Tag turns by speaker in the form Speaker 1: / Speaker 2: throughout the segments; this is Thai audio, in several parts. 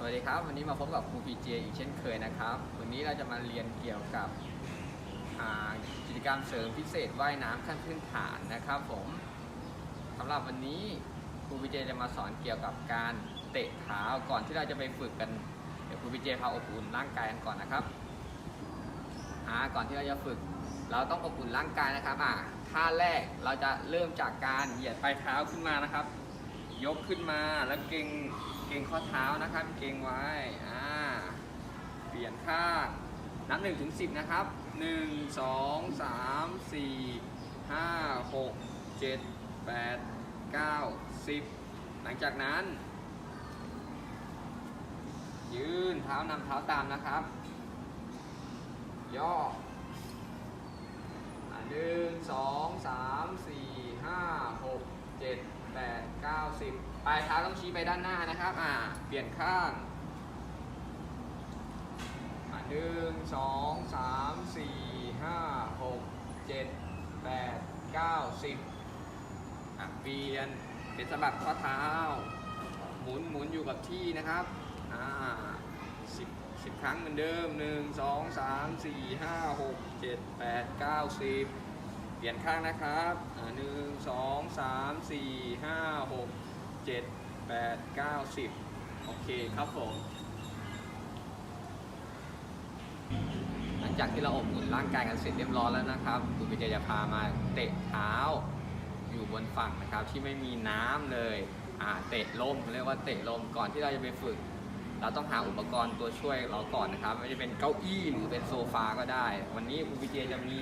Speaker 1: สวัสดีครับ วันนี้มาพบกับครูพีเจอีกเช่นเคยนะครับ วันนี้เราจะมาเรียนเกี่ยวกับกิจกรรมเสริมพิเศษว่ายน้ำขั้นพื้นฐานนะครับผมสำหรับวันนี้ครูพีเจจะมาสอนเกี่ยวกับการเตะเท้าก่อนที่เราจะไปฝึกกันเดี๋ยวครูพีเจพาอบอุ่นร่างกายกันก่อนนะครับก่อนที่เราจะฝึก เราต้องอบอุ่นร่างกายนะครับอ่าท่าแรกเราจะเริ่มจากการเหยียดปลายเท้าขึ้นมานะครับ ยกขึ้นมาแล้วเกรงเกรงข้อเท้านะครับ เกรงไว้อ่าเปลี่ยนข้างนับ1นถึงสินะครับ1 2 3 4 5 6 7 8 9 10หลังจากนั้น ยืนเท้านำเท้าตามนะครับ ย่อหนึ่งสองสามสี่ห้าหกเจ็ด แปดเก้าสิบปลายเท้าต้องชี้ไปด้านหน้านะครับ อ่า เปลี่ยนข้างหนึ่งสองสามสี่ห้าหกเจ็ดแปดเก้าสิบอะเปลี่ยนเป็นสะบัดข้อเท้า หมุนหมุนอยู่กับที่นะครับ อ่าสิบสิบครั้งเหมือนเดิมหนึ่งสองสามสี่ห้าหกเจ็ดแปดเก้าสิบ เปลี่ยนข้างนะครับหนึ่งสองสามสี่ห้าหกเจ็ดแปดเก้าสิบโอเคครับผม หลังจากที่เราอบอุ่นร่างกายกันเสร็จเรียบร้อยแล้วนะครับคุณปิเจจะพามาเตะเท้าอยู่บนฝั่งนะครับที่ไม่มีน้ำเลยอ่าเตะลมเรียกว่าเตะลมก่อนที่เราจะไปฝึก เราต้องหาอุปกรณ์ตัวช่วยเราก่อนนะครับไม่ว่าจะเป็นเก้าอี้หรือเป็นโซฟาก็ได้ วันนี้ครูพีเจจะมี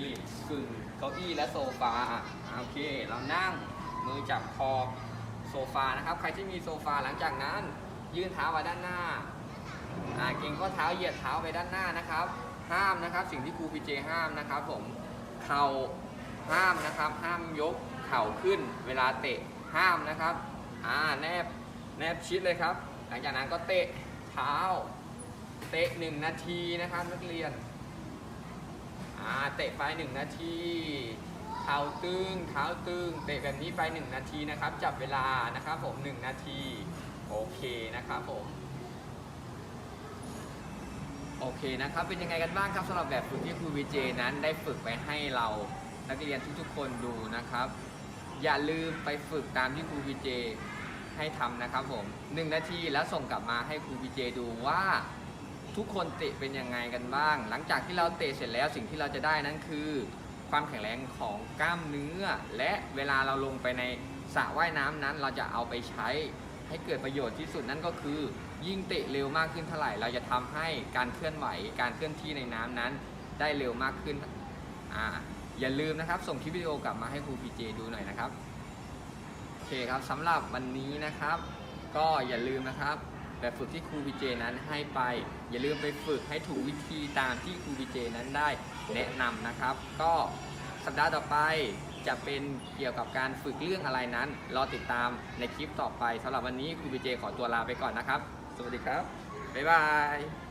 Speaker 1: กึ่งเก้าอี้และโซฟาโอเค เรานั่งมือจับคอโซฟานะครับ ใครที่มีโซฟาหลังจากนั้น ยื่นเท้ามาด้านหน้าอ่าเก่งก็เท้าเหยียดเท้าไปด้านหน้านะครับ ห้ามนะครับ สิ่งที่ครูพีเจห้ามนะครับ ผมเข่าห้ามนะครับ ห้ามยกเข่าขึ้น เวลาเตะห้ามนะครับอ่าแนบแนบชิดเลยครับ หลังจากนั้นก็เตะ เท้า เตะหนึ่งนาทีนะครับนักเรียนอ่าเตะไปหนึ่งนาทีเท้าตึงเท้าตึงเตะแบบนี้ไปหนึ่งนาทีนะครับ จับเวลานะครับผมหนึ่งนาที โอเคนะครับผมโอเคนะครับ เป็นยังไงกันบ้างครับสำหรับแบบฝึกที่ครูวีเจนั้นได้ฝึกไปให้เรานักเรียนทุกๆคนดูนะครับ อย่าลืมไปฝึกตามที่ครูวีเจ ให้ทำนะครับผมหนึ่งนาทีแล้วส่งกลับมาให้ครูวีเจดูว่าทุกคนเตะเป็นยังไงกันบ้าง หลังจากที่เราเตะเสร็จแล้วสิ่งที่เราจะได้นั้นคือ ความแข็งแรงของกล้ามเนื้อ และเวลาเราลงไปในสระว่ายน้ำนั้น เราจะเอาไปใช้ให้เกิดประโยชน์ที่สุดนั่นก็คือ ยิ่งเตะเร็วมากขึ้นเท่าไหร่ เราจะทำให้การเคลื่อนไหว การเคลื่อนที่ในน้ำนั้น ได้เร็วมากขึ้นอ่าอย่าลืมนะครับ ส่งคลิปวิดีโอกลับมาให้ครูพีเจดูหน่อยนะครับ เคครับสำหรับวันนี้นะครับ ก็อย่าลืมนะครับแบบฝึกที่ครูพีเจนั้นให้ไป อย่าลืมไปฝึกให้ถูกวิธีตามที่ครูพีเจนั้นได้แนะนำนะครับ ก็สัปดาห์ต่อไปจะเป็นเกี่ยวกับการฝึกเรื่องอะไรนั้น รอติดตามในคลิปต่อไปสำหรับวันนี้ครูพีเจขอตัวลาไปก่อนนะครับ สวัสดีครับ บ๊ายบาย